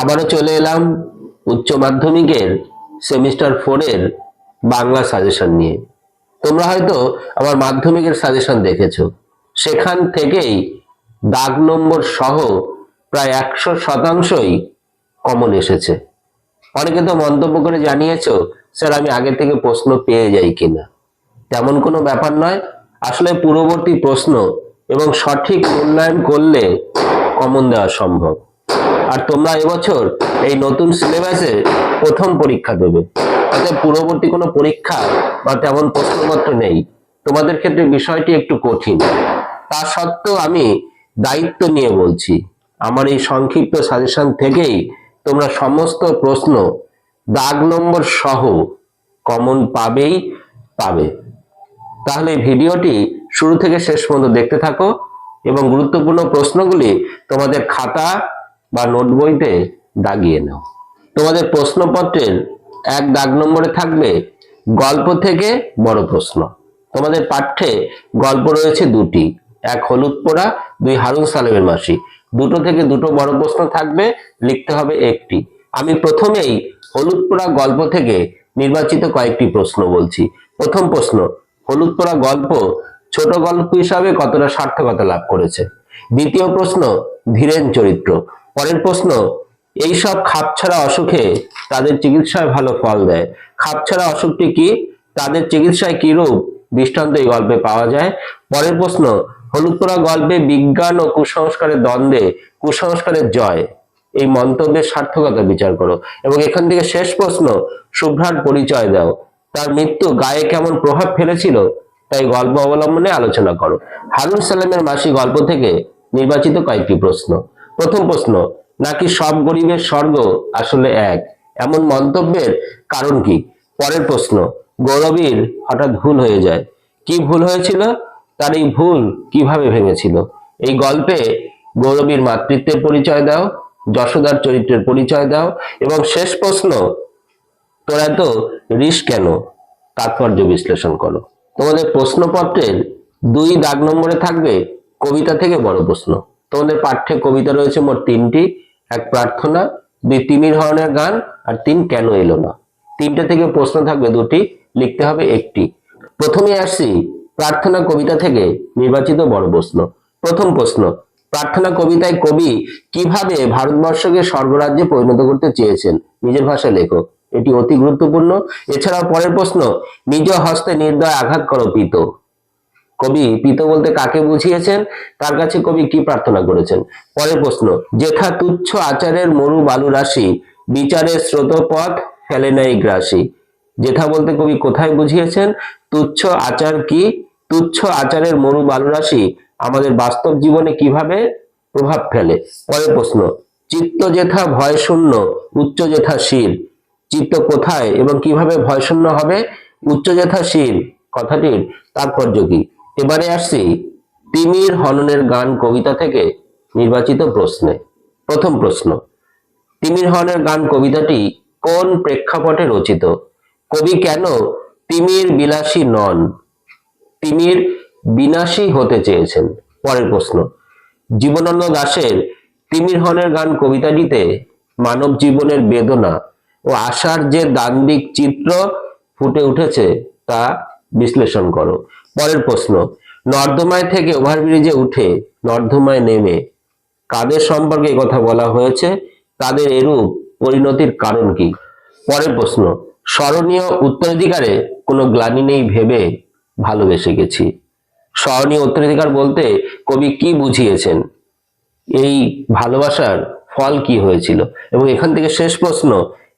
আবারও চলে এলাম উচ্চ মাধ্যমিকের সেমিস্টার ফোরের বাংলা সাজেশন নিয়ে। তোমরা হয়তো আমার মাধ্যমিকের সাজেশন দেখেছ। সেখান থেকেই দাগ নম্বর সহ প্রায় একশো শতাংশই কমন এসেছে। অনেকে তো মন্তব্য করে জানিয়েছো, স্যার, আমি আগে থেকে প্রশ্ন পেয়ে যাই কিনা? তেমন কোনো ব্যাপার নয়। আসলে পূর্ববর্তী প্রশ্ন এবং সঠিক মূল্যায়ন করলে কমন দেওয়া সম্ভব। আর তোমরা এবছর এই নতুন সিলেবাসে প্রথম পরীক্ষা দেবে। অর্থাৎ পূর্ববর্তী কোনো পরীক্ষা বা তেমন প্রশ্নপত্র নেই। তোমাদের ক্ষেত্রে বিষয়টি একটু কঠিন। তা সত্ত্বেও আমি দায়িত্ব নিয়ে বলছি, আমার এই সংক্ষিপ্ত সাজেশন থেকেই তোমরা সমস্ত প্রশ্ন দাগ নম্বর সহ কমন পাবেই পাবে। তাহলে ভিডিওটি শুরু থেকে শেষ পর্যন্ত দেখতে থাকো এবং গুরুত্বপূর্ণ প্রশ্নগুলি তোমাদের খাতা বা নোট বইতে দাগিয়ে নাও। তোমাদের প্রশ্নপত্রের এক দাগ নম্বরে থাকবে গল্প থেকে বড় প্রশ্ন। তোমাদের পাঠ্যে গল্প রয়েছে দুটি, এক হলুদ পোড়া, দুই হারুন সালেমের মাসি। দুটো থেকে দুটো বড় প্রশ্ন থাকবে, লিখতে হবে একটি। আমি প্রথমেই হলুদ পোড়া গল্প থেকে নির্বাচিত কয়েকটি প্রশ্ন বলছি। প্রথম প্রশ্ন, হলুদ পোড়া গল্প ছোট গল্প হিসাবে কতটা সার্থকতা লাভ করেছে? দ্বিতীয় প্রশ্ন, ধীরেন চরিত্র। পরের প্রশ্ন, এইসব খাপছাড়া অসুখে তাদের চিকিৎসায় ভালো ফল দেয়। খাপছাড়া অসুখটি কি? তাদের চিকিৎসায় কি রূপ? দৃষ্টান্ত এই গল্পে পাওয়া যায়। পরের প্রশ্ন হলুদ পোড়া গল্পে বিজ্ঞান ও কুসংস্কারের দ্বন্দ্বে, কুসংস্কারের জয়। এই মন্তব্যের সার্থকতা বিচার করো। এবং এখান থেকে শেষ প্রশ্ন, শুভ্রার পরিচয় দাও। তার মৃত্যু গায়ে কেমন প্রভাব ফেলেছিল? তাই গল্প অবলম্বনে আলোচনা করো। হারুন সালামের মাসি গল্প থেকে নির্বাচিত কয়েকটি প্রশ্ন। প্রথম প্রশ্ন, নাকি সব গরিবের স্বর্গ আসলে এক? এমন মন্তব্যের কারণ কি? পরের প্রশ্ন, গৌরবীর হঠাৎ ভুল হয়ে যায়। কি ভুল হয়েছিল? তার এই ভুল কীভাবে ভেঙেছিল? এই গল্পে গৌরবীর মাতৃত্বের পরিচয় দাও, যশোদার চরিত্রের পরিচয় দাও, এবং শেষ প্রশ্ন তোর এত রিস কেন? তাৎপর্য বিশ্লেষণ করো। তোমাদের প্রশ্নপত্রের দুই দাগ নম্বরে থাকবে কবিতা থেকে বড় প্রশ্ন। তোমাদের পাঠ্যে কবিতা রয়েছে মোট তিনটি। এক প্রার্থনা, দুই তিমির হরণের গান, আর তিন কেন এলো না। তিনটে থেকে প্রশ্ন থাকবে, দুটি লিখতে হবে, একটি। প্রথমে আসছি প্রার্থনা কবিতা থেকে নির্বাচিত বড় প্রশ্ন। প্রথম প্রশ্ন, প্রার্থনা কবিতায় কবি কীভাবে ভারতবর্ষকে স্বর্গরাজ্যে পরিণত করতে চেয়েছেন? নিজের ভাষায় লেখো। এটি অতি গুরুত্বপূর্ণ। এছাড়াও পরের প্রশ্ন, নিজ হস্তে নির্দয় আঘাত করো পিত কবি পিত বলতে কাকে বুঝিয়েছেন? তার কাছে কবি কি প্রার্থনা করেছেন? পরের প্রশ্ন, যেথা তুচ্ছ আচারের মরু বালু রাশি, বিচারের স্রোতপথ ফেলে নেয় গ্রাসী। যেথা বলতে কবি কোথায় বুঝিয়েছেন? তুচ্ছ আচার কি? তুচ্ছ আচারের মরু বালু রাশি আমাদের বাস্তব জীবনে কীভাবে প্রভাব ফেলে? পরের প্রশ্ন, চিত্ত যেথা ভয় শূন্য উচ্চ যেথা শির। চিত্ত কোথায় এবং কীভাবে ভয় শূন্য হবে? উচ্চ যেথা শির, কথাটির তাৎপর্য কি? এবারে আসছি তিমির হননের গান কবিতা থেকে নির্বাচিত প্রশ্নে। প্রথম প্রশ্ন, তিমির হননের গান কবিতাটি কোন প্রেক্ষাপটে রচিত? কবি কেন তিমির বিলাসী নন? তিমির বিনাশী হতে চেয়েছেন। পরের প্রশ্ন, জীবনানন্দ দাশের তিমির হনের গান কবিতাটিতে মানব জীবনের বেদনা ও আশার যে দান্দিক চিত্র ফুটে উঠেছে তা বিশ্লেষণ করো। পরের প্রশ্ন, নর্দমায় থেকে ওভারব্রিজে উঠে নর্দমায় নেমে কাদের সম্পর্কে কথা বলা হয়েছে? তাদের এরূপ পরিণতির কারণ কি? পরের প্রশ্ন, স্মরণীয় উত্তরাধিকারে কোনো গ্লানি নেই ভেবে ভালোবেসে গেছি। স্মরণীয় উত্তরাধিকার বলতে কবি কি বুঝিয়েছেন? এই ভালোবাসার ফল কি হয়েছিল? এবং এখান থেকে শেষ প্রশ্ন,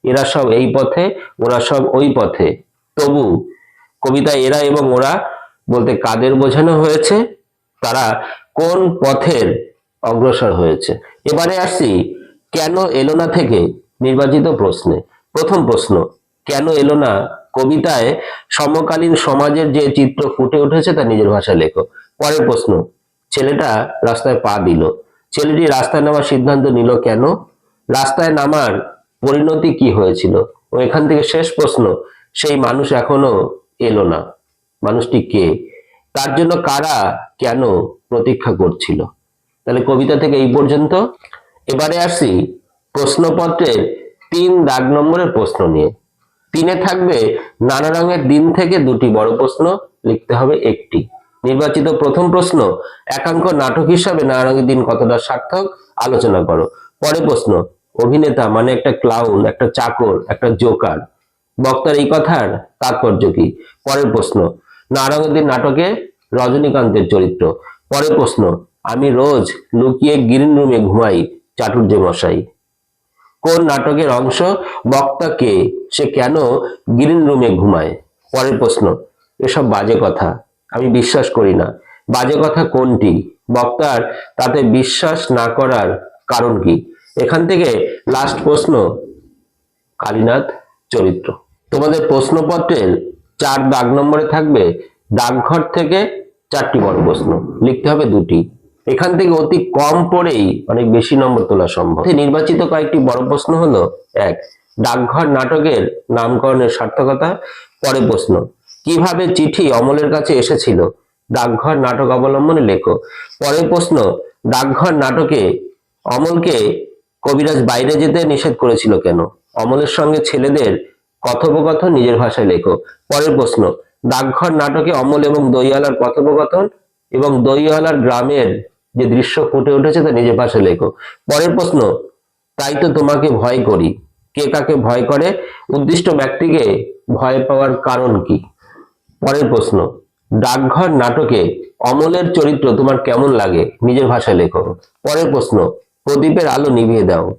এরা সব এই পথে, ওরা সব ওই পথে। তবু কবিতা এরা এবং ওরা বলতে কাদের বোঝানো হয়েছে? তারা কোন পথের অগ্রসর হয়েছে? এবারে আসি, কেন এলো না থেকে নির্বাচিত প্রশ্নে। প্রথম প্রশ্ন, কেন এলো না কবিতায় সমকালীন সমাজের যে চিত্র ফুটে উঠেছে তা নিজের ভাষায় লেখো। পরের প্রশ্ন, ছেলেটা রাস্তায় পা দিল। ছেলেটি রাস্তায় নামার সিদ্ধান্ত নিল কেন? রাস্তায় নামার পরিণতি কি হয়েছিল? ও এখান থেকে শেষ প্রশ্ন, সেই মানুষ এখনও এলো না। মানুষটি কে? তার জন্য কারা কেন প্রতীক্ষা করছিল? তাহলে কবিতা থেকে এই পর্যন্ত। এবারে আসি প্রশ্নপত্রের তিন দাগ নম্বরের প্রশ্ন নিয়ে। তিনে থাকবে নানা রঙের দিন থেকে দুটি বড় প্রশ্ন লিখতে হবে একটি। নির্বাচিত প্রথম প্রশ্ন, একাঙ্ক নাটক হিসাবে নানা রঙের দিন কতটা সার্থক? আলোচনা করো। পরে প্রশ্ন, অভিনেতা মানে একটা ক্লাউন একটা চাকর, একটা জোকার বক্তার এই কথার তাৎপর্য কি? পরের প্রশ্ন নারঙ্গের নাটকে রজনীকান্তের চরিত্র। পরের প্রশ্ন, আমি রোজ লুকিয়ে গ্রিন রুমে ঘুমাই, চাটুর্য মশাই। কোন নাটকের অংশ বক্তা কে সে কেন গ্রিন রুমে ঘুমায়? পরের প্রশ্ন, এসব বাজে কথা, আমি বিশ্বাস করি না। বাজে কথা কোনটি? বক্তার তাতে বিশ্বাস না করার কারণ কি? এখান থেকে লাস্ট প্রশ্ন, কালীনাথ চরিত্র। তোমাদের প্রশ্নপত্রের চার দাগ নম্বরে থাকবে ডাকঘর থেকে চারটি বড় প্রশ্ন লিখতে হবে দুটি। এখান থেকে অতি কম পড়েই অনেক বেশি নম্বর তোলা সম্ভব। নির্বাচিত কয়েকটি বড় প্রশ্ন হলো, এক ডাকঘর নাটকের নামকরণের সার্থকতা পরে প্রশ্ন, কীভাবে চিঠি অমলের কাছে এসেছিল? ডাকঘর নাটক অবলম্বনে লেখো। পরের প্রশ্ন ডাকঘর নাটকে অমলকে কবিরাজ বাইরে যেতে নিষেধ করেছিল কেন? অমলের সঙ্গে ছেলেদের কথোপকথন নিজের ভাষায় লেখো। পরের প্রশ্ন, ডাকঘর নাটকে অমল এবং দইয়ালার কথোপকথন এবং দইয়ালার গ্রামের যে দৃশ্য ফুটে উঠেছে তা নিজের ভাষায় লেখো। পরের প্রশ্ন, তাই তো তোমাকে ভয় করি। কে কাকে ভয় করে? উদ্দিষ্ট ব্যক্তিকে ভয় পাওয়ার কারণ কি? পরের প্রশ্ন, ডাকঘর নাটকে অমলের চরিত্র তোমার কেমন লাগে? নিজের ভাষায় লেখো। পরের প্রশ্ন, প্রদীপের আলো নিভিয়ে দাও।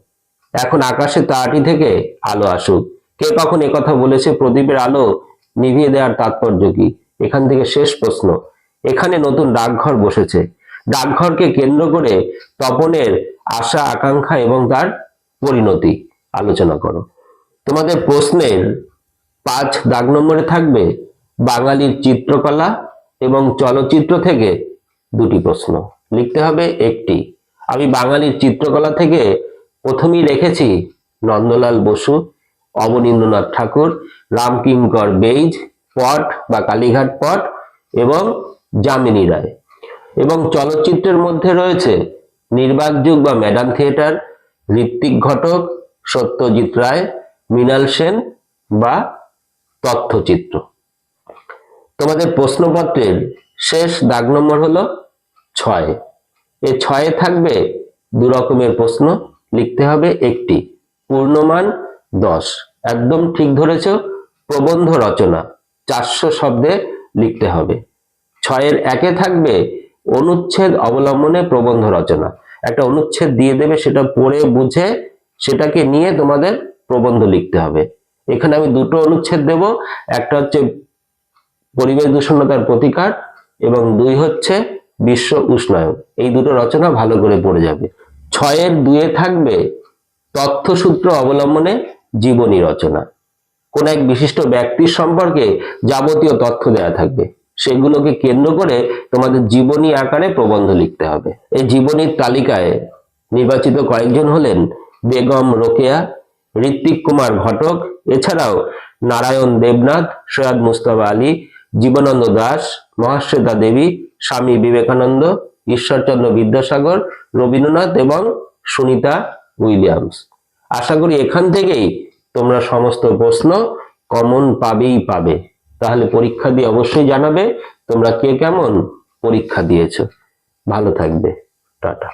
এখন আকাশে তারাটি থেকে আলো আসুক। কে কখন কথা বলেছে, প্রদীপের আলো নিভিয়ে দেওয়ার তাৎপর্য কি? এখান থেকে শেষ প্রশ্ন। এখানে নতুন ডাকঘর বসেছে। ডাকঘরকে কেন্দ্র করে তপনের আশা, আকাঙ্ক্ষা এবং তার পরিণতি আলোচনা করো। তোমাদের প্রশ্নের পাঁচ দাগ নম্বরে থাকবে বাঙালির চিত্রকলা এবং চলচ্চিত্র থেকে দুটি প্রশ্ন। লিখতে হবে একটি। আমি বাঙালির চিত্রকলা থেকে প্রথমেই রেখেছি নন্দলাল বসু। অবনীন্দ্রনাথ ঠাকুর, রামকিঙ্কর বেইজ পট বা কালীঘাট পট এবং যামিনী রায়। এবং চলচ্চিত্রের মধ্যে রয়েছে নির্বাক যুগ বা ম্যাডাম থিয়েটার, ঋত্বিক ঘটক, সত্যজিৎ রায়, মৃণাল সেন বা তথ্যচিত্র। তোমাদের প্রশ্নপত্রের শেষ দাগ নম্বর হলো ছয়। এ ছয়ে থাকবে দু রকমের প্রশ্ন, লিখতে হবে একটি, পূর্ণমান দশ। একদম ঠিক ধরেছ, প্রবন্ধ রচনা, চারশো শব্দে লিখতে হবে। ছয়ের একে থাকবে অনুচ্ছেদ অবলম্বনে প্রবন্ধ রচনা। একটা অনুচ্ছেদ দিয়ে দেবে, সেটা পড়ে বুঝে সেটাকে নিয়ে তোমাদের প্রবন্ধ লিখতে হবে। এখানে আমি দুটো অনুচ্ছেদ দেব, একটা হচ্ছে পরিবেশ দূষণতার প্রতিকার এবং দুই হচ্ছে বিশ্ব উষ্ণায়ন। এই দুটো রচনা ভালো করে পড়ে যাবে। ছয়ের দুয়ে থাকবে তথ্যসূত্র অবলম্বনে জীবনী রচনা। কোন এক বিশিষ্ট ব্যক্তির সম্পর্কে যাবতীয় তথ্য দেয়া থাকবে। সেগুলোকে কেন্দ্র করে তোমাদের জীবনী আকারে প্রবন্ধ লিখতে হবে। এই জীবনীর তালিকায় নির্বাচিত কয়েকজন হলেন বেগম রোকেয়া, ঋত্বিক কুমার ঘটক, এছাড়াও নারায়ণ দেবনাথ, সৈয়দ মুস্তফা আলী, জীবনানন্দ দাস, মহাশ্বেতা দেবী, স্বামী বিবেকানন্দ, ঈশ্বরচন্দ্র বিদ্যাসাগর, রবীন্দ্রনাথ এবং সুনিতা উইলিয়ামস। আশা করি এখান থেকেই তোমরা সমস্ত প্রশ্ন কমন পাবেই পাবে। তাহলে পরীক্ষা দিয়ে অবশ্যই জানাবে তোমরা কে কেমন পরীক্ষা দিয়েছ। ভালো থাকবে। টাটা।